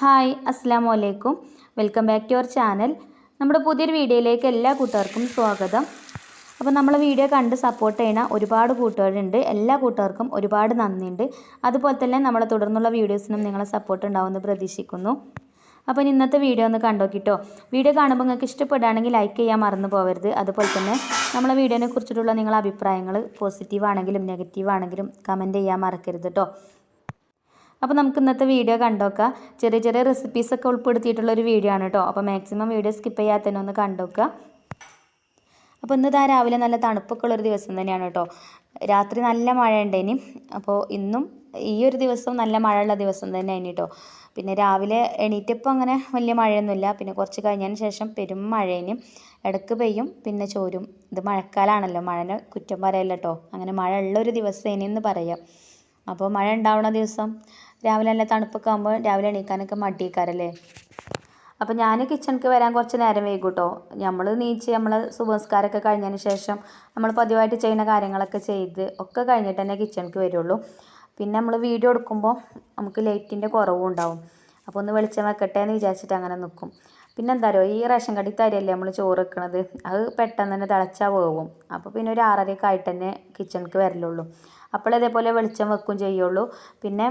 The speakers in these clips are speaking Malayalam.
ഹായ് അസ്സാം വലൈക്കും welcome back to our channel. നമ്മുടെ പുതിയൊരു വീഡിയോയിലേക്ക് എല്ലാ കൂട്ടുകാർക്കും സ്വാഗതം. അപ്പോൾ നമ്മൾ വീഡിയോ കണ്ട് സപ്പോർട്ട് ചെയ്യണ ഒരുപാട് കൂട്ടുകാരുണ്ട്. എല്ലാ കൂട്ടുകാർക്കും ഒരുപാട് നന്ദിയുണ്ട്. അതുപോലെ തന്നെ നമ്മളെ തുടർന്നുള്ള വീഡിയോസിനും നിങ്ങളെ സപ്പോർട്ട് ഉണ്ടാവുമെന്ന് പ്രതീക്ഷിക്കുന്നു. അപ്പോൾ ഇന്നത്തെ വീഡിയോ ഒന്ന് കണ്ടോക്കിട്ടോ. വീഡിയോ കാണുമ്പോൾ നിങ്ങൾക്ക് ഇഷ്ടപ്പെടുകയാണെങ്കിൽ ലൈക്ക് ചെയ്യാൻ മറന്നു പോകരുത്. അതുപോലെ തന്നെ നമ്മളെ വീഡിയോനെ കുറിച്ചിട്ടുള്ള നിങ്ങളുടെ അഭിപ്രായങ്ങൾ പോസിറ്റീവ് ആണെങ്കിലും നെഗറ്റീവ് ആണെങ്കിലും കമന്റ് ചെയ്യാൻ മറക്കരുത് കേട്ടോ അപ്പോൾ നമുക്ക് ഇന്നത്തെ വീഡിയോ കണ്ടോക്കാം. ചെറിയ ചെറിയ റെസിപ്പീസൊക്കെ ഉൾപ്പെടുത്തിയിട്ടുള്ള ഒരു വീഡിയോ ആണ് കേട്ടോ അപ്പോൾ മാക്സിമം വീഡിയോ സ്കിപ്പ് ചെയ്യാതെ തന്നെ ഒന്ന് കണ്ടോക്കുക അപ്പോൾ ഇന്ന് ഇതാ രാവിലെ നല്ല തണുപ്പൊക്കെ ഉള്ളൊരു ദിവസം തന്നെയാണ് കേട്ടോ രാത്രി നല്ല മഴ ഉണ്ടേനി അപ്പോൾ ഇന്നും ഈ ഒരു ദിവസം നല്ല മഴയുള്ള ദിവസം തന്നെ ആയിന് കേട്ടോ പിന്നെ രാവിലെ എണീറ്റപ്പോൾ അങ്ങനെ വലിയ മഴയൊന്നുമില്ല. പിന്നെ കുറച്ച് കഴിഞ്ഞതിന് ശേഷം പെരും മഴേനും. ഇടയ്ക്ക് പെയ്യും പിന്നെ ചോരും. ഇത് മഴക്കാലമാണല്ലോ മഴനെ കുറ്റം പറയല്ല കേട്ടോ അങ്ങനെ മഴ ഉള്ളൊരു ദിവസം ഇനി എന്ന് പറയാം. അപ്പോൾ മഴ ഉണ്ടാവുന്ന ദിവസം രാവിലെ നല്ല തണുപ്പൊക്കെ ആകുമ്പോൾ രാവിലെ എണീക്കാനൊക്കെ മടിയേക്കാരല്ലേ? അപ്പോൾ ഞാൻ കിച്ചണിക്ക് വരാൻ കുറച്ച് നേരം വൈകും കേട്ടോ നമ്മൾ നീച്ച് നമ്മൾ സുബസ്കാരമൊക്കെ കഴിഞ്ഞതിന് ശേഷം നമ്മൾ പതിവായിട്ട് ചെയ്യുന്ന കാര്യങ്ങളൊക്കെ ചെയ്ത് ഒക്കെ കഴിഞ്ഞിട്ട് തന്നെ കിച്ചണിക്ക് വരുള്ളൂ. പിന്നെ നമ്മൾ വീഡിയോ എടുക്കുമ്പോൾ നമുക്ക് ലൈറ്റിന്റെ കുറവും ഉണ്ടാവും. അപ്പോൾ ഒന്ന് വെളിച്ചം വെക്കട്ടെ എന്ന് വിചാരിച്ചിട്ട് അങ്ങനെ നിൽക്കും പിന്നെ എന്താ പറയുക ഈ റേഷൻ കടി തരല്ലേ നമ്മൾ ചോറ് വെക്കണത്? അത് പെട്ടെന്ന് തന്നെ തിളച്ചാൽ പോകും. അപ്പോൾ പിന്നെ ഒരു ആറരയൊക്കെ ആയിട്ട് തന്നെ കിച്ചണിക്ക് വരലുള്ളൂ. അപ്പോൾ ഇതേപോലെ വെളിച്ചം വെക്കും ചെയ്യുള്ളൂ. പിന്നെ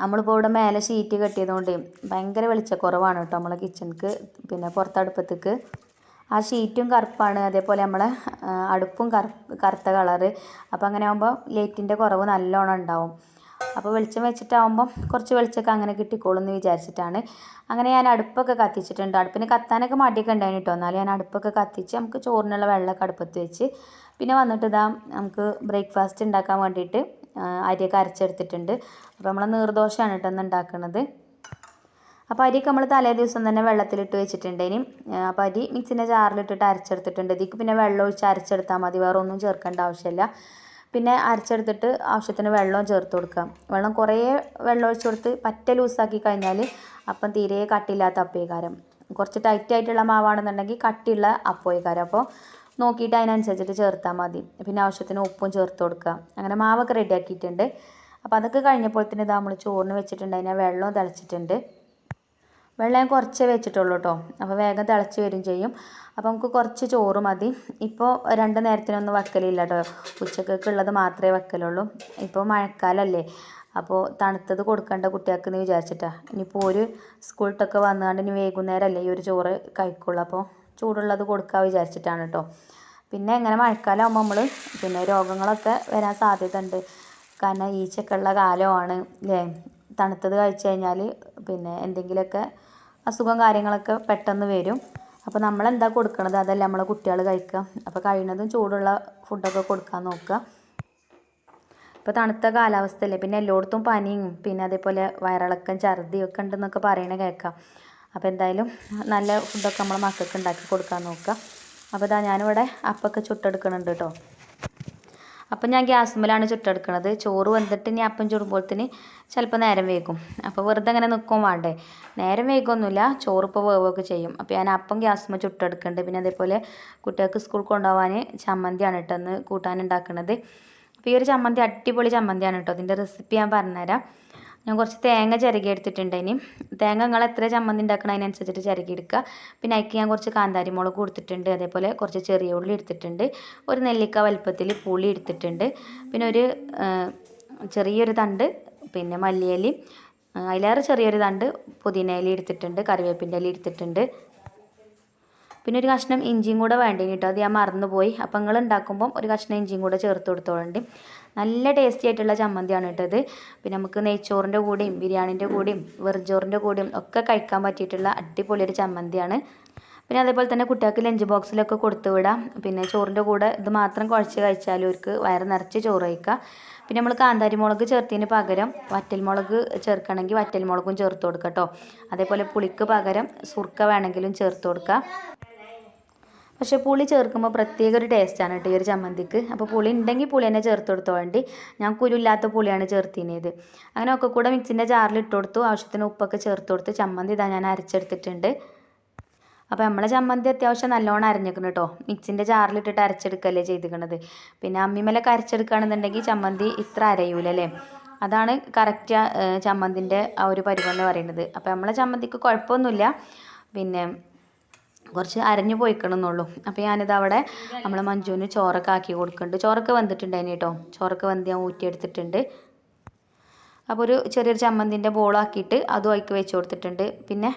നമ്മളിപ്പോൾ ഇവിടെ മേലെ ഷീറ്റ് കെട്ടിയതുകൊണ്ട് ഭയങ്കര വെളിച്ചക്കുറവാണ് കേട്ടോ നമ്മളെ കിച്ചണിക്ക് പിന്നെ പുറത്തടുപ്പത്തേക്ക്. ആ ഷീറ്റും കറുപ്പാണ്. അതേപോലെ നമ്മളെ അടുപ്പും കറുത്ത കളറ് അപ്പോൾ അങ്ങനെ ആകുമ്പോൾ ലൈറ്റിന്റെ കുറവ് നല്ലോണം ഉണ്ടാവും. അപ്പോൾ വെളിച്ചം വെച്ചിട്ടാവുമ്പം കുറച്ച് വെളിച്ചമൊക്കെ അങ്ങനെ കിട്ടിക്കോളും എന്ന് വിചാരിച്ചിട്ടാണ്. അങ്ങനെ ഞാൻ അടുപ്പൊക്കെ കത്തിച്ചിട്ടുണ്ട്. അടുപ്പിന് കത്താനൊക്കെ മടിയൊക്കെ ഉണ്ടായിന് കേട്ടോ. എന്നാലും ഞാൻ അടുപ്പൊക്കെ കത്തിച്ച് നമുക്ക് ചോറിനുള്ള വെള്ളമൊക്കെ അടുപ്പത്ത് വെച്ച് പിന്നെ വന്നിട്ട് ഇതാ നമുക്ക് ബ്രേക്ക്ഫാസ്റ്റ് ഉണ്ടാക്കാൻ വേണ്ടിയിട്ട് അരിയൊക്കെ അരച്ചെടുത്തിട്ടുണ്ട്. അപ്പോൾ നമ്മൾ നീർദോശയാണ് കേട്ടോ ഇന്ന് ഉണ്ടാക്കുന്നത് അപ്പോൾ അരിയൊക്കെ നമ്മൾ തലേ ദിവസം തന്നെ വെള്ളത്തിലിട്ട് വെച്ചിട്ടുണ്ട് ഇനി. അപ്പോൾ അരി മിക്സിന്റെ ജാറിലിട്ടിട്ട് അരച്ചെടുത്തിട്ടുണ്ട്. ഇതിക്ക് പിന്നെ വെള്ളം ഒഴിച്ച് അരച്ചെടുത്താൽ മതി. വേറെ ഒന്നും ചേർക്കേണ്ട ആവശ്യമില്ല. പിന്നെ അരച്ചെടുത്തിട്ട് ആവശ്യത്തിന് വെള്ളവും ചേർത്ത് കൊടുക്കുക വെള്ളം കുറേ വെള്ളം ഒഴിച്ച് കൊടുത്ത് പറ്റ ലൂസാക്കി കഴിഞ്ഞാൽ അപ്പം തീരെ കട്ടിയില്ലാത്ത അപ്പേകാരം. കുറച്ച് ടൈറ്റ് ആയിട്ടുള്ള മാവാണെന്നുണ്ടെങ്കിൽ കട്ടിയുള്ള അപ്പോയിക്കാരം അപ്പോൾ നോക്കിയിട്ട് അതിനനുസരിച്ചിട്ട് ചേർത്താൽ മതി. പിന്നെ ആവശ്യത്തിന് ഉപ്പും ചേർത്ത് കൊടുക്കുക. അങ്ങനെ മാവൊക്കെ റെഡിയാക്കിയിട്ടുണ്ട് അപ്പോൾ അതൊക്കെ കഴിഞ്ഞപ്പോൾ തന്നെ ഇതാ നമ്മൾ ചോറിന് വെച്ചിട്ടുണ്ട്. അതിനെ വെള്ളവും തിളച്ചിട്ടുണ്ട്. വെള്ളം ഞാൻ കുറച്ചേ വെച്ചിട്ടുള്ളൂ കേട്ടോ അപ്പോൾ വേഗം തിളച്ച് വരും ചെയ്യും. അപ്പോൾ നമുക്ക് കുറച്ച് ചോറ് മതി. ഇപ്പോൾ രണ്ട് നേരത്തിനൊന്നും വെക്കലില്ല കേട്ടോ ഉച്ചക്കൊക്കെ മാത്രമേ വെക്കലുള്ളൂ. ഇപ്പോൾ മഴക്കാലമല്ലേ അപ്പോൾ തണുത്തത് കൊടുക്കേണ്ട കുട്ടികൾക്ക് എന്ന് വിചാരിച്ചിട്ടാണ് ഇനിയിപ്പോൾ ഒരു സ്കൂളിട്ടൊക്കെ വന്നുകൊണ്ട് ഇനി വൈകുന്നേരമല്ലേ ഈ ഒരു ചോറ് കഴിക്കുള്ളൂ. അപ്പോൾ ചൂടുള്ളത് കൊടുക്കാൻ വിചാരിച്ചിട്ടാണ് കേട്ടോ പിന്നെ എങ്ങനെ മഴക്കാലമാകുമ്പോൾ നമ്മൾ പിന്നെ രോഗങ്ങളൊക്കെ വരാൻ സാധ്യത ഉണ്ട് കാരണം ഈച്ചക്കുള്ള കാലമാണ് അല്ലേ തണുത്തത് കഴിച്ചു കഴിഞ്ഞാൽ പിന്നെ എന്തെങ്കിലുമൊക്കെ അസുഖം കാര്യങ്ങളൊക്കെ പെട്ടെന്ന് വരും. അപ്പോൾ നമ്മൾ എന്താ കൊടുക്കണത്? അതല്ല നമ്മളെ കുട്ടികൾ കഴിക്കുക. അപ്പോൾ കഴിയുന്നതും ചൂടുള്ള ഫുഡൊക്കെ കൊടുക്കാൻ നോക്കുക. ഇപ്പോൾ തണുത്ത കാലാവസ്ഥയല്ലേ. പിന്നെ എല്ലായിടത്തും പനിയും പിന്നെ അതേപോലെ വയറിളക്കം ഛർദിയും ഒക്കെ ഉണ്ടെന്നൊക്കെ പറയണ കേൾക്കാം. അപ്പോൾ എന്തായാലും നല്ല ഫുഡൊക്കെ നമ്മൾ മക്കൾക്ക് ഉണ്ടാക്കി കൊടുക്കാൻ നോക്കുക. അപ്പോൾ ഇതാ ഞാനിവിടെ അപ്പൊക്കെ ചുട്ടെടുക്കുന്നുണ്ട് കേട്ടോ. അപ്പം ഞാൻ ഗ്യാസുമ്മലാണ് ചുട്ടെടുക്കണത്. ചോറ് വന്നിട്ട് ഇനി അപ്പം ചുടുമ്പോഴത്തേന് ചിലപ്പോൾ നേരം വൈകും. അപ്പോൾ വെറുതെ അങ്ങനെ നിൽക്കും വേണ്ടേ. നേരം വൈകൊന്നുമില്ല. ചോറ് ഇപ്പോൾ വേവൊക്കെ ചെയ്യും. അപ്പോൾ ഞാൻ അപ്പം ഗ്യാസുമ്മ ചുട്ടെടുക്കുന്നുണ്ട് പിന്നെ അതേപോലെ കുട്ടികൾക്ക് സ്കൂൾ കൊണ്ടുപോകാൻ ചമ്മന്തിയാണ് കേട്ടോ അന്ന് കൂട്ടാൻ ഉണ്ടാക്കുന്നത് അപ്പോൾ ഈ ഒരു ചമ്മന്തി അടിപൊളി ചമ്മന്തിയാണ് കേട്ടോ. അതിന്റെ റെസിപ്പി ഞാൻ പറഞ്ഞുതരാം. ഞാൻ കുറച്ച് തേങ്ങ ചിരകി എടുത്തിട്ടുണ്ട് ഇനി. തേങ്ങ നിങ്ങൾ എത്ര ചമ്മന്തി ഉണ്ടാക്കണം അതിനനുസരിച്ചിട്ട് ചിരകി എടുക്കുക. പിന്നെ അതിക്ക് ഞാൻ കുറച്ച് കാന്താരി മുളക് കൊടുത്തിട്ടുണ്ട്. അതേപോലെ കുറച്ച് ചെറിയ ഉള്ളി എടുത്തിട്ടുണ്ട്. ഒരു നെല്ലിക്ക വലുപ്പത്തിൽ പുളി എടുത്തിട്ടുണ്ട്. പിന്നെ ഒരു ചെറിയൊരു തണ്ട് പിന്നെ മല്ലിയിലയും അതിലേറെ ചെറിയൊരു തണ്ട് പുതിന ഇല എടുത്തിട്ടുണ്ട്. കറിവേപ്പിന്റെ ഇല എടുത്തിട്ടുണ്ട്. പിന്നെ ഒരു കഷ്ണം ഇഞ്ചിയും കൂടെ വേണ്ടേ കേട്ടോ അത് ഞാൻ മറന്നുപോയി. അപ്പം നിങ്ങൾ ഉണ്ടാക്കുമ്പം ഒരു കഷ്ണം ഇഞ്ചിയും കൂടെ ചേർത്ത് കൊടുത്തോളണ്ട്. നല്ല ടേസ്റ്റി ആയിട്ടുള്ള ചമ്മന്തിയാണ് കേട്ടത് പിന്നെ നമുക്ക് നെയ്ച്ചോറിന്റെ കൂടെയും ബിരിയാണിന്റെ കൂടെയും വെറുചോറിന്റെ കൂടെയും ഒക്കെ കഴിക്കാൻ പറ്റിയിട്ടുള്ള അടിപൊളി ഒരു ചമ്മന്തിയാണ്. പിന്നെ അതേപോലെ തന്നെ കുട്ടികൾക്ക് ലഞ്ച് ബോക്സിലൊക്കെ കൊടുത്തു വിടാം. പിന്നെ ചോറിന്റെ കൂടെ ഇത് മാത്രം കുഴച്ച് കഴിച്ചാലും അവർക്ക് വയറ് നിറച്ച് ചോറ് കഴിക്കുക പിന്നെ നമ്മൾ കാന്താരി മുളക് ചേർത്തതിന് പകരം വറ്റൽ മുളക് ചേർക്കണമെങ്കിൽ വറ്റൽ മുളകും ചേർത്ത് കൊടുക്കുക കേട്ടോ അതേപോലെ പുളിക്ക് പകരം സുർക്ക വേണമെങ്കിലും ചേർത്ത് കൊടുക്കുക പക്ഷേ പുളി ചേർക്കുമ്പോൾ പ്രത്യേക ഒരു ടേസ്റ്റാണ് കേട്ടോ ഈ ഒരു ചമ്മന്തിക്ക്. അപ്പോൾ പുളി ഉണ്ടെങ്കിൽ പുളി തന്നെ ചേർത്ത് കൊടുത്തോ വേണ്ടി. ഞാൻ കുരുല്ലാത്ത പുളിയാണ് ചേർത്തിനത്. അങ്ങനെ ഒക്കെ കൂടെ മിക്സിന്റെ ജാറിൽ ഇട്ട് കൊടുത്തു. ആവശ്യത്തിന് ഉപ്പൊക്കെ ചേർത്ത് കൊടുത്ത് ചമ്മന്തി ഇതാ ഞാൻ അരച്ചെടുത്തിട്ടുണ്ട്. അപ്പോൾ നമ്മളെ ചമ്മന്തി അത്യാവശ്യം നല്ലോണം അരഞ്ഞേക്കണം കേട്ടോ. മിക്സിന്റെ ജാറിലിട്ടിട്ട് അരച്ചെടുക്കല്ലേ ചെയ്തിരിക്കണത് പിന്നെ അമ്മിമേലൊക്കെ അരച്ചെടുക്കുകയാണെന്നുണ്ടെങ്കിൽ ചമ്മന്തി ഇത്ര അരയൂലല്ലേ അതാണ് കറക്റ്റ് ചമ്മന്തിന്റെ ആ ഒരു പരുവെന്ന് പറയുന്നത്. അപ്പോൾ നമ്മളെ ചമ്മന്തിക്ക് കുഴപ്പമൊന്നുമില്ല. പിന്നെ കുറച്ച് അരഞ്ഞു പോയിക്കണമെന്നുള്ളൂ അപ്പോൾ ഞാനിത് അവിടെ നമ്മൾ മഞ്ജുവിന് ചോറൊക്കെ ആക്കി കൊടുക്കുന്നുണ്ട് ചോറൊക്കെ വെന്തിട്ടുണ്ടായിന് കേട്ടോ ചോറൊക്കെ വെന്ത് ഞാൻ ഊറ്റിയെടുത്തിട്ടുണ്ട്. അപ്പോൾ ഒരു ചെറിയൊരു ചമ്മന്തിന്റെ ബോളാക്കിയിട്ട് അതും അതിക്ക് വെച്ച് കൊടുത്തിട്ടുണ്ട്. പിന്നെ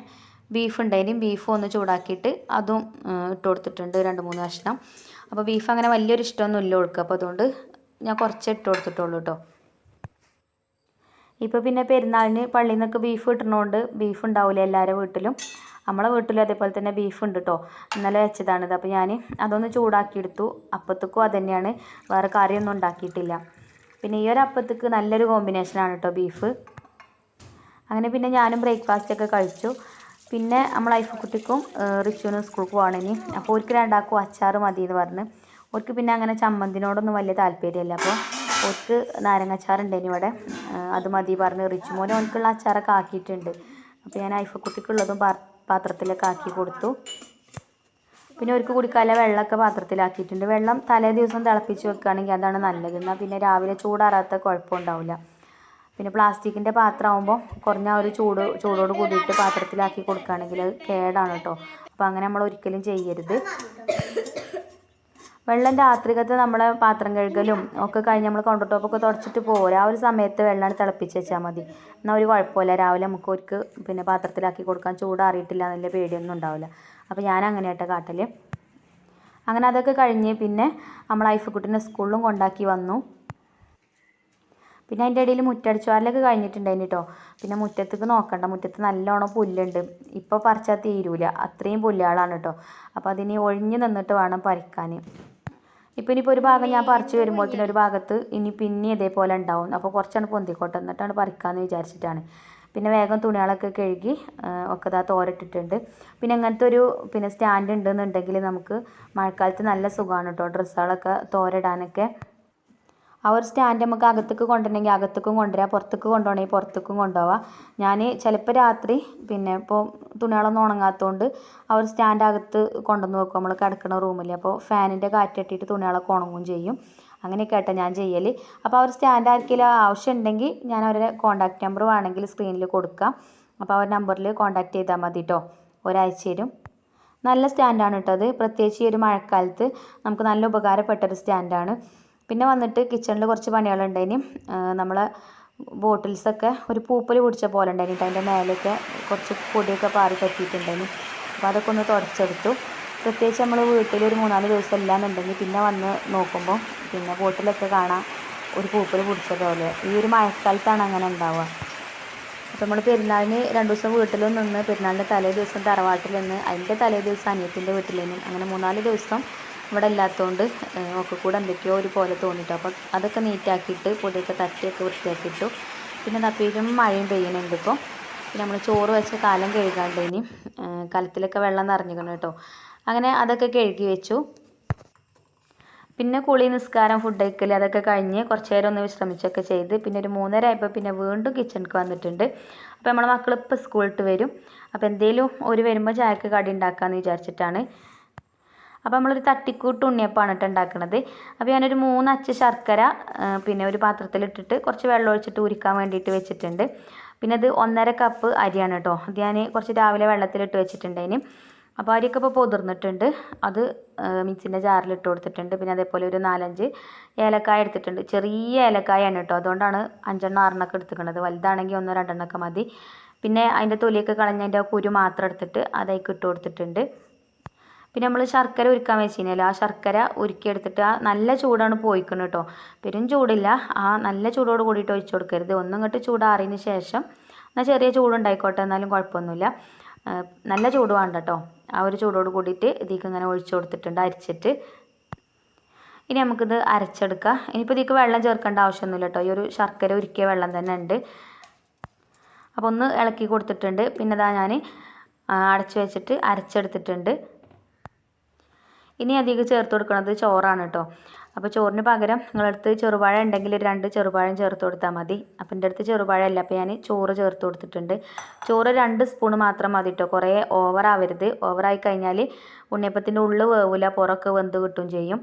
ബീഫ് ഉണ്ടായിന്. ബീഫ് ഒന്ന് ചൂടാക്കിയിട്ട് അതും ഇട്ട് കൊടുത്തിട്ടുണ്ട് രണ്ട് മൂന്ന് കഷ്ണം. അപ്പോൾ ബീഫ് അങ്ങനെ വലിയൊരു ഇഷ്ടമൊന്നും ഇല്ല കൊടുക്കുക അപ്പോൾ അതുകൊണ്ട് ഞാൻ കുറച്ച് ഇട്ട് കൊടുത്തിട്ടുള്ളൂ കേട്ടോ ഇപ്പോൾ പിന്നെ പെരുന്നാളിന് പള്ളിയിൽ നിന്നൊക്കെ ബീഫ് കിട്ടണോണ്ട് ബീഫ് ഉണ്ടാവില്ല എല്ലാവരുടെ വീട്ടിലും? നമ്മളെ വീട്ടിൽ അതേപോലെ തന്നെ ബീഫ് ഉണ്ട് കേട്ടോ ഇന്നലെ വെച്ചതാണിത്. അപ്പോൾ ഞാൻ അതൊന്ന് ചൂടാക്കിയെടുത്തു. അപ്പത്തേക്കും അത് തന്നെയാണ് വേറെ കറിയൊന്നും ഉണ്ടാക്കിയിട്ടില്ല. പിന്നെ ഈ ഒരു അപ്പത്തേക്ക് നല്ലൊരു കോമ്പിനേഷനാണ് കേട്ടോ ബീഫ് അങ്ങനെ പിന്നെ ഞാനും ബ്രേക്ക്ഫാസ്റ്റ് ഒക്കെ കഴിച്ചു. പിന്നെ നമ്മൾ ഐഫക്കുട്ടിക്കും റിച്ചുവിനും സ്കൂളിൽ പോകണം ഇനി. അപ്പോൾ അവർക്ക് രണ്ടാക്കും അച്ചാർ മതി എന്ന് പറഞ്ഞ്. അവർക്ക് പിന്നെ അങ്ങനെ ചമ്മന്തിനോടൊന്നും വലിയ താല്പര്യമില്ല അപ്പോൾ അവർക്ക് നാരങ്ങച്ചാറുണ്ടേനി ഇവിടെ. അത് മതി പറഞ്ഞ് റിച്ചു മോനെ അവനക്കുള്ള അച്ചാറൊക്കെ ആക്കിയിട്ടുണ്ട്. അപ്പോൾ ഞാൻ ഐഫക്കുട്ടിക്കുള്ളതും പാത്രത്തിലൊക്കെ ആക്കി കൊടുത്തു. പിന്നെ അവർക്ക് കുടിക്കാല വെള്ളമൊക്കെ പാത്രത്തിലാക്കിയിട്ടുണ്ട്. വെള്ളം തലേ ദിവസം തിളപ്പിച്ച് വെക്കുകയാണെങ്കിൽ അതാണ് നല്ലത്. എന്നാൽ പിന്നെ രാവിലെ ചൂടാറാത്ത കുഴപ്പമുണ്ടാവില്ല പിന്നെ പ്ലാസ്റ്റിക്കിന്റെ പാത്രമാകുമ്പോൾ കുറഞ്ഞ ഒരു ചൂട് ചൂടോട് കൂടിയിട്ട് പാത്രത്തിലാക്കി കൊടുക്കുകയാണെങ്കിൽ അത് കേടാണ് കേട്ടോ. അപ്പോൾ അങ്ങനെ നമ്മൾ ഒരിക്കലും ചെയ്യരുത്. വെള്ളം രാത്രിക്കത്തെ നമ്മളെ പാത്രം കഴുകലും ഒക്കെ കഴിഞ്ഞ് നമ്മൾ കൗണ്ടർ ടോപ്പൊക്കെ തുടച്ചിട്ട് പോകും ആ ഒരു സമയത്ത് വെള്ളം തിളപ്പിച്ച് വെച്ചാൽ മതി. എന്നാൽ ഒരു കുഴപ്പമില്ല. രാവിലെ നമുക്ക് അവർക്ക് പിന്നെ പാത്രത്തിലാക്കി കൊടുക്കാൻ ചൂടാറിയിട്ടില്ല എന്നുള്ള പേടിയൊന്നും ഉണ്ടാവില്ല. അപ്പോൾ ഞാൻ അങ്ങനെ ആയിട്ട് കാട്ടൽ അങ്ങനെ അതൊക്കെ കഴിഞ്ഞ് പിന്നെ നമ്മൾ ഐഫക്കുട്ടിനെ സ്കൂളിലും കൊണ്ടാക്കി വന്നു. പിന്നെ അതിന്റെ ഇടയിൽ മുറ്റടിച്ചു വാരലൊക്കെ കഴിഞ്ഞിട്ടുണ്ടായിന് കേട്ടോ പിന്നെ മുറ്റത്തേക്ക് നോക്കണ്ട. മുറ്റത്ത് നല്ലോണം പുല്ലുണ്ട്. ഇപ്പോൾ പറിച്ചാൽ തീരൂല. അത്രയും പുല്ലുകളാണ് കേട്ടോ അപ്പോൾ അതിന് ഒഴിഞ്ഞ് നിന്നിട്ട് വേണം പറിക്കാൻ ഇപ്പം ഇനിയിപ്പോൾ ഒരു ഭാഗം ഞാൻ പറിച്ച് വരുമ്പോഴത്തേന് ഒരു ഭാഗത്ത് ഇനി പിന്നെ ഇതേപോലെ ഉണ്ടാവും. അപ്പോൾ കുറച്ചാണ് പൊന്തിക്കോട്ടെ. എന്നിട്ടാണ് പറിക്കാമെന്ന് വിചാരിച്ചിട്ടാണ്. പിന്നെ വേഗം തുണികളൊക്കെ കഴുകി ഒക്കെ ഇതാ തോരട്ടിട്ടുണ്ട്. പിന്നെ അങ്ങനത്തെ ഒരു പിന്നെ സ്റ്റാൻഡ് ഉണ്ടെന്നുണ്ടെങ്കിൽ നമുക്ക് മഴക്കാലത്ത് നല്ല സുഖമാണ് കേട്ടോ ഡ്രസ്സുകളൊക്കെ തോരയിടാനൊക്കെ ആ ഒരു സ്റ്റാൻഡ് നമുക്ക് അകത്തേക്ക് കൊണ്ടുവരണമെങ്കിൽ അകത്തേക്കും കൊണ്ടുവരാം. പുറത്തേക്ക് കൊണ്ടുപോകണമെങ്കിൽ പുറത്തേക്കും കൊണ്ടുപോവാം. ഞാൻ ചിലപ്പോൾ രാത്രി പിന്നെ ഇപ്പോൾ തുണികളൊന്നും ഉണങ്ങാത്തതുകൊണ്ട് ആ ഒരു സ്റ്റാൻഡ് അകത്ത് കൊണ്ടുവന്ന് വെക്കും. നമ്മൾ കിടക്കുന്ന റൂമിൽ അപ്പോൾ ഫാനിന്റെ കാറ്റട്ടിയിട്ട് തുണികളൊക്കെ ഉണങ്ങും ചെയ്യും. അങ്ങനെയൊക്കെ ആയിട്ടാണ് ഞാൻ ചെയ്യൽ അപ്പോൾ ആ ഒരു സ്റ്റാൻഡ് ആർക്കെങ്കിലും ആവശ്യം ഉണ്ടെങ്കിൽ ഞാൻ അവരുടെ കോൺടാക്റ്റ് നമ്പർ വേണമെങ്കിൽ സ്ക്രീനിൽ കൊടുക്കാം. അപ്പോൾ ഒരു നമ്പറിൽ കോൺടാക്റ്റ് ചെയ്താൽ മതി കേട്ടോ ഒരാഴ്ച തരും നല്ല സ്റ്റാൻഡാണ് കേട്ടോ അത്. പ്രത്യേകിച്ച് ഈ ഒരു മഴക്കാലത്ത് നമുക്ക് നല്ല ഉപകാരപ്പെട്ട ഒരു സ്റ്റാൻഡാണ് പിന്നെ വന്നിട്ട് കിച്ചണിൽ കുറച്ച് പണികളുണ്ടായിന്. നമ്മളെ ബോട്ടിൽസൊക്കെ ഒരു പൂപ്പൽ പിടിച്ച പോലെ ഉണ്ടായിരുന്നു അതിന്റെ മേലെയൊക്കെ കുറച്ച് പൊടിയൊക്കെ പാറി പറ്റിയിട്ടുണ്ടായിന് അപ്പോൾ അതൊക്കെ ഒന്ന് തുടച്ചെടുത്തു. പ്രത്യേകിച്ച് നമ്മൾ വീട്ടിൽ ഒരു മൂന്നാൽ ദിവസം ഇല്ലാന്നുണ്ടെങ്കിൽ പിന്നെ വന്ന് നോക്കുമ്പോൾ പിന്നെ ബോട്ടിലൊക്കെ കാണാം ഒരു പൂപ്പൽ പിടിച്ച പോലെ. ഈ ഒരു മഴക്കാലത്താണ് അങ്ങനെ ഉണ്ടാവുക. അപ്പോൾ നമ്മൾ പെരുന്നാളിന് രണ്ട് ദിവസം വീട്ടിലും നിന്ന് പെരുന്നാളിന്റെ തലേ ദിവസം തറവാട്ടിൽ നിന്ന് അതിന്റെ തലേ ദിവസം അനിയത്തിന്റെ വീട്ടിൽ നിന്ന് അങ്ങനെ മൂന്നാൽ ദിവസം ഇവിടെ ഇല്ലാത്തതുകൊണ്ട് ഒക്കെ കൂടെ എന്തൊക്കെയോ ഒരു പോലെ തോന്നിട്ടു. അപ്പോൾ അതൊക്കെ നീറ്റാക്കിയിട്ട് പൊടിയൊക്കെ തട്ടിയൊക്കെ വൃത്തിയാക്കിയിട്ടു. പിന്നെ തപ്പിയിലും മഴയും പെയ്യുന്നുണ്ട് ഇപ്പോൾ പിന്നെ നമ്മൾ ചോറ് വെച്ച കാലം കഴുകാണ്ട് ഇനി കലത്തിലൊക്കെ വെള്ളം നിറഞ്ഞിരിക്കണം കേട്ടോ. അങ്ങനെ അതൊക്കെ കഴുകി വെച്ചു. പിന്നെ കുളി നിസ്കാരം ഫുഡ് കഴിക്കൽ അതൊക്കെ കഴിഞ്ഞ് കുറച്ച് നേരം ഒന്ന് വിശ്രമിച്ചൊക്കെ ചെയ്ത് പിന്നെ ഒരു മൂന്നര ആയപ്പോൾ പിന്നെ വീണ്ടും കിച്ചണിക്ക് വന്നിട്ടുണ്ട്. അപ്പോൾ നമ്മുടെ മക്കൾ ഇപ്പോൾ സ്കൂളിട്ട് വരും. അപ്പോൾ എന്തെങ്കിലും ഒരു വരുമ്പോൾ ചായക്ക് കടി ഉണ്ടാക്കാമെന്ന് വിചാരിച്ചിട്ടാണ്. അപ്പോൾ നമ്മളൊരു തട്ടിക്കൂട്ട് ഉണ്ണിയപ്പമാണ് കേട്ടോ ഉണ്ടാക്കുന്നത് അപ്പോൾ ഞാനൊരു മൂന്ന് അച്ച ശർക്കര പിന്നെ ഒരു പാത്രത്തിലിട്ടിട്ട് കുറച്ച് വെള്ളം ഒഴിച്ചിട്ട് ഉരുക്കാൻ വേണ്ടിയിട്ട് വെച്ചിട്ടുണ്ട്. പിന്നെ അത് ഒന്നര കപ്പ് അരിയാണ് കേട്ടോ അത് ഞാൻ കുറച്ച് രാവിലെ വെള്ളത്തിലിട്ട് വെച്ചിട്ടുണ്ടതിന് അപ്പോൾ അരിയൊക്കെ ഇപ്പോൾ പൊതിർന്നിട്ടുണ്ട്. അത് മിക്സിന്റെ ജാറിലിട്ട് കൊടുത്തിട്ടുണ്ട്. പിന്നെ അതേപോലെ ഒരു നാലഞ്ച് ഏലക്കായ എടുത്തിട്ടുണ്ട്. ചെറിയ ഏലക്കായാണ് കേട്ടോ അതുകൊണ്ടാണ് അഞ്ചെണ്ണം ആറെണ്ണമൊക്കെ എടുത്തിരിക്കുന്നത് വലുതാണെങ്കിൽ ഒന്നോ രണ്ടെണ്ണമൊക്കെ മതി. പിന്നെ അതിന്റെ തൊലിയൊക്കെ കളഞ്ഞതിന്റെ കുരു മാത്രം എടുത്തിട്ട് അതായിക്കിട്ട് ഇട്ട് കൊടുത്തിട്ടുണ്ട്. പിന്നെ നമ്മൾ ശർക്കര ഉരുക്കാൻ വെച്ചിരുന്നല്ലോ? ആ ശർക്കര ഉരുക്കിയെടുത്തിട്ട് ആ നല്ല ചൂടാണ് പോയിക്കുന്നത് കേട്ടോ. പെരും ചൂടില്ല. ആ നല്ല ചൂടോട് കൂടിയിട്ട് ഒഴിച്ചു കൊടുക്കരുത്. ഒന്നും ഇങ്ങോട്ട് ചൂടാറിയതിന് ശേഷം എന്നാൽ ചെറിയ ചൂടുണ്ടായിക്കോട്ടെ. എന്നാലും കുഴപ്പമൊന്നുമില്ല. നല്ല ചൂട് വേണ്ട കേട്ടോ. ആ ഒരു ചൂടോട് കൂടിയിട്ട് ഇതിലേക്ക് ഇങ്ങനെ ഒഴിച്ചു കൊടുത്തിട്ടുണ്ട് അരിച്ചിട്ട്. ഇനി നമുക്കിത് അരച്ചെടുക്കാം. ഇനിയിപ്പോൾ ഇതിലേക്ക് വെള്ളം ചേർക്കേണ്ട ആവശ്യമൊന്നുമില്ല കേട്ടോ. ഈ ഒരു ശർക്കര ഉരുക്കിയ വെള്ളം തന്നെ ഉണ്ട്. അപ്പോൾ ഒന്ന് ഇളക്കി കൊടുത്തിട്ടുണ്ട്. പിന്നെ ഇതാ ഞാൻ അടച്ചു വെച്ചിട്ട് അരച്ചെടുത്തിട്ടുണ്ട്. ഇനി അധികം ചേർത്ത് കൊടുക്കുന്നത് ചോറാണ് കേട്ടോ. അപ്പോൾ ചോറിന് പകരം നിങ്ങളടുത്ത് ചെറുപഴം ഉണ്ടെങ്കിൽ രണ്ട് ചെറുപഴം ചേർത്ത് കൊടുത്താൽ മതി. അപ്പം എന്റെ അടുത്ത് ചെറുപഴം അല്ല അപ്പോൾ ഞാൻ ചോറ് ചേർത്ത് കൊടുത്തിട്ടുണ്ട്. ചോറ് രണ്ട് സ്പൂൺ മാത്രം മതി കേട്ടോ. കുറേ ഓവറാവരുത് ഓവറായി കഴിഞ്ഞാൽ ഉണ്ണിയപ്പത്തിന്റെ ഉള്ളിൽ വേവില്ല പുറക്ക് വെന്ത് കിട്ടും ചെയ്യും.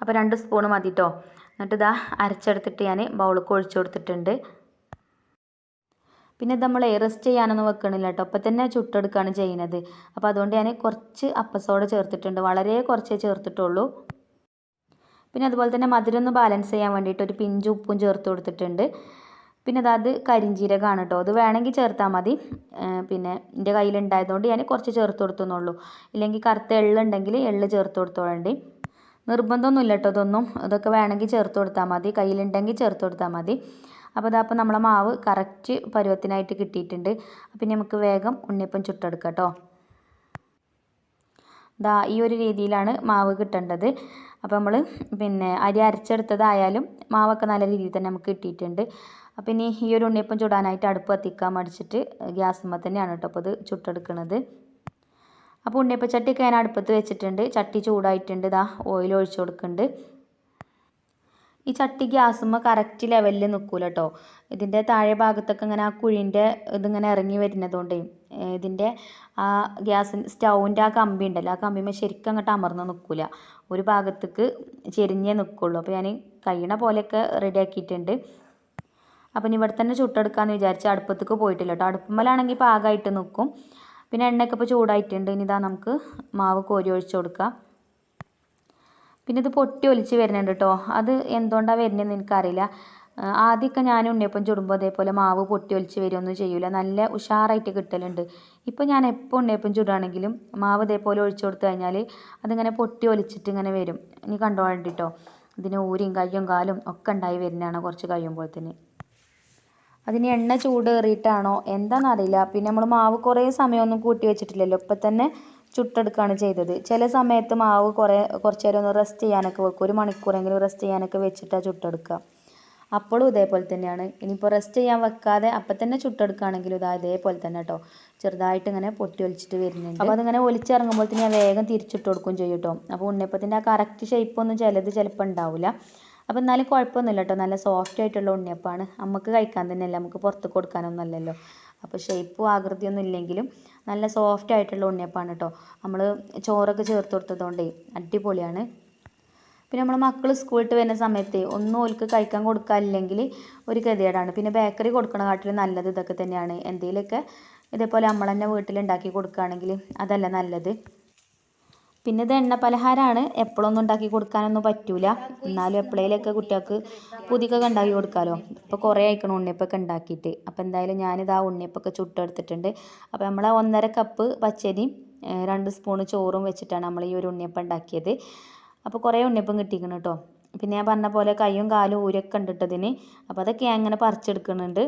അപ്പോൾ രണ്ട് സ്പൂൺ മതി കേട്ടോ. എന്നിട്ട് ഇതാ അരച്ചെടുത്തിട്ട് ഞാൻ ബൗളിൽ ഒഴിച്ചു കൊടുത്തിട്ടുണ്ട്. പിന്നെ ഇത് നമ്മൾ റെസ്റ്റ് ചെയ്യാനൊന്നും വെക്കണില്ല കേട്ടോ അപ്പം തന്നെ ചുട്ടെടുക്കുകയാണ് ചെയ്യുന്നത്. അപ്പോൾ അതുകൊണ്ട് ഞാൻ കുറച്ച് അപ്പസോട ചേർത്തിട്ടുണ്ട്. വളരെ കുറച്ചേ ചേർത്തിട്ടുള്ളൂ. പിന്നെ അതുപോലെ തന്നെ മധുരം ഒന്ന് ബാലൻസ് ചെയ്യാൻ വേണ്ടിയിട്ട് ഒരു പിഞ്ച് ഉപ്പും ചേർത്ത് കൊടുത്തിട്ടുണ്ട്. പിന്നെ അതായത് കരിഞ്ജീരകമാണ് കേട്ടോ അത് വേണമെങ്കിൽ ചേർത്താൽ മതി. പിന്നെ എന്റെ കയ്യിലുണ്ടായതുകൊണ്ട് ഞാൻ കുറച്ച് ചേർത്ത് കൊടുത്തുന്നുള്ളൂ. ഇല്ലെങ്കിൽ കറുത്ത എള്ളുണ്ടെങ്കിൽ എള്ള് ചേർത്ത് കൊടുത്തോളണ്ടി നിർബന്ധമൊന്നുമില്ല കേട്ടോ ഇതൊന്നും. ഇതൊക്കെ വേണമെങ്കിൽ ചേർത്ത് കൊടുത്താൽ മതി. കയ്യിലുണ്ടെങ്കിൽ ചേർത്ത് കൊടുത്താൽ മതി. അപ്പോൾ ഇതാ അപ്പോൾ നമ്മളെ മാവ് കറക്റ്റ് പരുവത്തിനായിട്ട് കിട്ടിയിട്ടുണ്ട്. അപ്പം നമുക്ക് വേഗം ഉണ്ണിയപ്പം ചുട്ടെടുക്കാം കേട്ടോ. ദാ ഈ ഒരു രീതിയിലാണ് മാവ് കിട്ടേണ്ടത്. അപ്പോൾ നമ്മൾ പിന്നെ അരി അരച്ചെടുത്തതായാലും മാവൊക്കെ നല്ല രീതിയിൽ തന്നെ നമുക്ക് കിട്ടിയിട്ടുണ്ട്. അപ്പോൾ ഇനി ഈ ഒരു ഉണ്ണിയപ്പം ചുടാനായിട്ട് അടുപ്പ് കത്തിക്കാൻ മടിച്ചിട്ട് ഗ്യാസുമ്മ തന്നെയാണ് കേട്ടോ അപ്പോൾ ഇത് ചുട്ടെടുക്കുന്നത് അപ്പോൾ ഉണ്ണിയപ്പം ചട്ടിയൊക്കെ ഞാൻ അടുപ്പത്ത് വെച്ചിട്ടുണ്ട്. ചട്ടി ചൂടായിട്ടുണ്ട്. ഇതാ ഓയിൽ ഒഴിച്ചു കൊടുക്കുന്നുണ്ട്. ഈ ചട്ടി ഗ്യാസുമ്മ കറക്റ്റ് ലെവലിൽ നിൽക്കൂല കേട്ടോ ഇതിന്റെ താഴെ ഭാഗത്തൊക്കെ ഇങ്ങനെ ആ കുഴീന്റെ ഇതിങ്ങനെ ഇറങ്ങി വരുന്നതുകൊണ്ടേ ഇതിന്റെ ആ ഗ്യാസ് സ്റ്റൗവിന്റെ ആ കമ്പി ഉണ്ടല്ലോ ആ കമ്പിമ്മ ശരിക്കും അങ്ങോട്ട് അമർന്ന് നിൽക്കില്ല ഒരു ഭാഗത്തേക്ക് ചെരിഞ്ഞേ നിൽക്കുള്ളൂ അപ്പോൾ ഞാൻ കഴിയണ പോലെയൊക്കെ റെഡിയാക്കിയിട്ടുണ്ട് അപ്പം ഇവിടെ തന്നെ ചുട്ടെടുക്കാമെന്ന് വിചാരിച്ച് അടുപ്പത്തേക്ക് പോയിട്ടില്ല കേട്ടോ അടുപ്പമ്മലാണെങ്കിൽ പാകമായിട്ട് നിൽക്കും പിന്നെ എണ്ണയൊക്കെ ഇപ്പോൾ ചൂടായിട്ടുണ്ട്. ഇനി ഇതാ നമുക്ക് മാവ് കോരി ഒഴിച്ചു കൊടുക്കാം. പിന്നെ ഇത് പൊട്ടി ഒലിച്ച് വരുന്നുണ്ട് കേട്ടോ അത് എന്തുകൊണ്ടാണ് വരുന്നതെന്ന് എനിക്കറിയില്ല. ആദ്യമൊക്കെ ഞാൻ ഉണ്ണിയപ്പം ചുടുമ്പോൾ അതേപോലെ മാവ് പൊട്ടി ഒലിച്ച് വരുമൊന്നും ചെയ്യൂല. നല്ല ഉഷാറായിട്ട് കിട്ടലുണ്ട്. ഇപ്പോൾ ഞാൻ എപ്പോൾ ഉണ്ണിയപ്പം ചുടുകയാണെങ്കിലും മാവ് ഇതേപോലെ ഒഴിച്ചു കൊടുത്തു കഴിഞ്ഞാൽ അതിങ്ങനെ പൊട്ടി ഒലിച്ചിട്ട് ഇങ്ങനെ വരും. ഇനി കണ്ടോളണ്ടിട്ടോ ഇതിന് ഊരിയും കയ്യും കാലും ഒക്കെ ഉണ്ടായി വരുന്നതാണ് കുറച്ച് കഴിയുമ്പോൾ തന്നെ അതിന് എണ്ണ ചൂട് കയറിയിട്ടാണോ എന്താണെന്നറിയില്ല പിന്നെ നമ്മൾ മാവ് കുറേ സമയമൊന്നും കൂട്ടി വെച്ചിട്ടില്ലല്ലോ. ഇപ്പം തന്നെ ചുട്ടെടുക്കുകയാണ് ചെയ്തത്. ചില സമയത്ത് മാവ് കുറേ കുറച്ച് നേരം ഒന്ന് റെസ്റ്റ് ചെയ്യാനൊക്കെ വെക്കും. ഒരു മണിക്കൂറെങ്കിലും റെസ്റ്റ് ചെയ്യാനൊക്കെ വെച്ചിട്ടാണ് ചുട്ടെടുക്കുക അപ്പോഴും ഇതേപോലെ തന്നെയാണ്. ഇനിയിപ്പോൾ റെസ്റ്റ് ചെയ്യാൻ വെക്കാതെ അപ്പം തന്നെ ചുട്ടെടുക്കുകയാണെങ്കിലും ഇതാ ഇതേപോലെ തന്നെ കേട്ടോ ചെറുതായിട്ട് ഇങ്ങനെ പൊട്ടി ഒലിച്ചിട്ട് വരുന്നുണ്ട്. അപ്പോൾ അതിങ്ങനെ ഒലിച്ചിറങ്ങുമ്പോൾ തന്നെ ഞാൻ വേഗം തിരിച്ചിട്ട് കൊടുക്കും ചെയ്യും കേട്ടോ അപ്പോൾ ഉണ്ണിയപ്പത്തിന്റെ ആ കറക്റ്റ് ഷേപ്പൊന്നും ചിലത് ചിലപ്പോൾ ഉണ്ടാവില്ല അപ്പോൾ എന്നാലും കുഴപ്പമൊന്നുമില്ല കേട്ടോ നല്ല സോഫ്റ്റ് ആയിട്ടുള്ള ഉണ്ണിയപ്പമാണ് നമുക്ക് കഴിക്കാൻ തന്നെയല്ല. നമുക്ക് പുറത്ത് കൊടുക്കാനൊന്നും അല്ലല്ലോ. അപ്പോൾ ഷേപ്പും ആകൃതിയൊന്നും ഇല്ലെങ്കിലും നല്ല സോഫ്റ്റ് ആയിട്ടുള്ള ഉണ്ണിയപ്പമാണ് കേട്ടോ നമ്മൾ ചോറൊക്കെ ചേർത്ത് കൊടുത്തതുകൊണ്ടേ അടിപൊളിയാണ്. പിന്നെ നമ്മൾ മക്കൾ സ്കൂളിൽ വരുന്ന സമയത്ത് ഒന്നും ഓൽക്ക് കഴിക്കാൻ കൊടുക്കാനില്ലെങ്കിൽ ഒരു ഗതികേടാണ്. പിന്നെ ബേക്കറി കൊടുക്കണ കാട്ടിലും നല്ലത് ഇതൊക്കെ തന്നെയാണ്. എന്തെങ്കിലുമൊക്കെ ഇതേപോലെ നമ്മൾ തന്നെ വീട്ടിലുണ്ടാക്കി കൊടുക്കുകയാണെങ്കിൽ അതല്ല നല്ലത്. പിന്നെ ഇത് എണ്ണ പലഹാരമാണ് എപ്പോഴൊന്നും ഉണ്ടാക്കി കൊടുക്കാനൊന്നും പറ്റൂല. എന്നാലും എപ്പോഴേലൊക്കെ കുട്ടികൾക്ക് പുതിയൊക്കെ ഉണ്ടാക്കി കൊടുക്കാമല്ലോ ഇപ്പോൾ കുറേ ആയിക്കണം ഉണ്ണിയപ്പൊക്കെ ഉണ്ടാക്കിയിട്ട്. അപ്പോൾ എന്തായാലും ഞാനിത് ആ ഉണ്ണിയപ്പൊക്കെ ചുട്ടെടുത്തിട്ടുണ്ട്. അപ്പോൾ നമ്മൾ ഒന്നര കപ്പ് പച്ചരിയും രണ്ട് സ്പൂൺ ചോറും വെച്ചിട്ടാണ് നമ്മൾ ഈ ഒരു ഉണ്ണിയപ്പം ഉണ്ടാക്കിയത്. അപ്പോൾ കുറേ ഉണ്ണിയപ്പം കിട്ടിക്കണം കേട്ടോ പിന്നെ ഞാൻ പറഞ്ഞ പോലെ കൈയും കാലും ഊരൊക്കെ ഉണ്ട് ഇതിന് അപ്പോൾ അതൊക്കെ ഞാൻ ഇങ്ങനെ പറിച്ചെടുക്കുന്നുണ്ട്.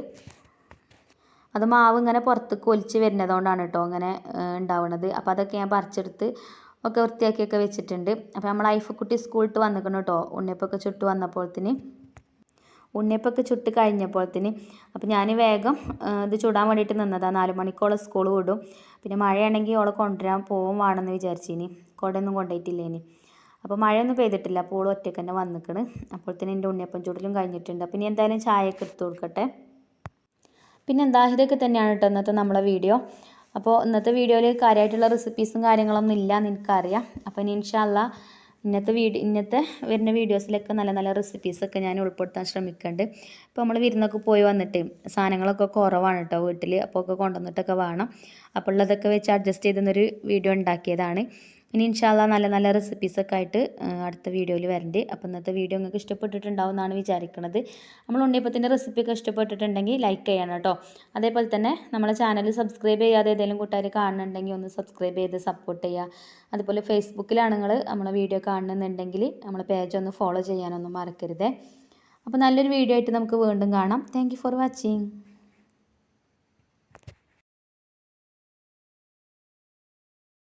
അത് മാവ് ഇങ്ങനെ പുറത്തേക്ക് ഒലിച്ച് വരുന്നതുകൊണ്ടാണ് കേട്ടോ അങ്ങനെ ഉണ്ടാവുന്നത് അപ്പോൾ അതൊക്കെ ഞാൻ പറിച്ചെടുത്ത് ഒക്കെ വൃത്തിയാക്കിയൊക്കെ വെച്ചിട്ടുണ്ട്. അപ്പോൾ നമ്മൾ ഐഫക്കുട്ടി സ്കൂളിട്ട് വന്നിക്കണം കേട്ടോ ഉണ്ണിയപ്പൊക്കെ ചുട്ട് വന്നപ്പോഴത്തിന് ഉണ്ണിയപ്പൊക്കെ ചുട്ട് കഴിഞ്ഞപ്പോഴത്തിന് അപ്പോൾ ഞാൻ വേഗം ഇത് ചുടാൻ വേണ്ടിയിട്ട് നിന്നതാണ് നാല് മണിക്കോളം സ്കൂൾ വിടും. പിന്നെ മഴയാണെങ്കിൽ ഓളെ കൊണ്ടുവരാൻ പോവും വേണമെന്ന് വിചാരിച്ചിനി. കുടയൊന്നും കൊണ്ടുപോയിട്ടില്ലേനി അപ്പോൾ മഴയൊന്നും പെയ്തിട്ടില്ല. അപ്പോൾ ഓൾ ഒറ്റയ്ക്ക് തന്നെ വന്നിക്കണ്. അപ്പോഴത്തേനും എന്റെ ഉണ്ണിയപ്പം ചുടലും കഴിഞ്ഞിട്ടുണ്ട്. അപ്പോൾ ഇനി എന്തായാലും ചായയൊക്കെ എടുത്ത് കൊടുക്കട്ടെ. പിന്നെ എന്താ ഇതൊക്കെ തന്നെയാണ് കേട്ടോ ഇന്നത്തെ നമ്മളെ വീഡിയോ. അപ്പോൾ ഇന്നത്തെ വീഡിയോയിൽ കാര്യമായിട്ടുള്ള റെസിപ്പീസും കാര്യങ്ങളൊന്നും ഇല്ല എനിക്കറിയാം. അപ്പോൾ ഇനി ഇൻഷാല്ല ഇന്നത്തെ വീഡിയോ ഇന്നത്തെ വരുന്ന വീഡിയോസിലൊക്കെ നല്ല നല്ല റെസിപ്പീസൊക്കെ ഞാൻ ഉൾപ്പെടുത്താൻ ശ്രമിക്കുന്നുണ്ട് ഇപ്പോൾ നമ്മൾ വിരുന്നൊക്കെ പോയി വന്നിട്ട് സാധനങ്ങളൊക്കെ കുറവാണ് കേട്ടോ വീട്ടിൽ അപ്പോൾ ഒക്കെ കൊണ്ടുവന്നിട്ടൊക്കെ വേണം. അപ്പോൾ ഉള്ളതൊക്കെ വെച്ച് അഡ്ജസ്റ്റ് ചെയ്തെന്നൊരു വീഡിയോ ഉണ്ടാക്കിയതാണ്. ഇനി ഇൻഷാല്ല നല്ല നല്ല റെസിപ്പീസൊക്കെ ആയിട്ട് അടുത്ത വീഡിയോയിൽ വരണ്ട്. അപ്പോൾ ഇന്നത്തെ വീഡിയോ നിങ്ങൾക്ക് ഇഷ്ടപ്പെട്ടിട്ടുണ്ടാവും എന്നാണ് വിചാരിക്കുന്നത് നമ്മൾ ഉണ്ണിയപ്പത്തിന്റെ റെസിപ്പിയൊക്കെ ഇഷ്ടപ്പെട്ടിട്ടുണ്ടെങ്കിൽ ലൈക്ക് ചെയ്യണം കേട്ടോ. അതേപോലെ തന്നെ നമ്മളെ ചാനൽ സബ്സ്ക്രൈബ് ചെയ്യാതെ ഏതെങ്കിലും കൂട്ടുകാർ കാണുന്നുണ്ടെങ്കിൽ ഒന്ന് സബ്സ്ക്രൈബ് ചെയ്ത് സപ്പോർട്ട് ചെയ്യുക. അതുപോലെ ഫേസ്ബുക്കിലാണ് നിങ്ങൾ നമ്മളെ വീഡിയോ കാണുന്നുണ്ടെങ്കിൽ നമ്മളെ പേജ് ഒന്ന് ഫോളോ ചെയ്യാനൊന്നും മറക്കരുത്. അപ്പോൾ നല്ലൊരു വീഡിയോ ആയിട്ട് നമുക്ക് വീണ്ടും കാണാം. Thank for watching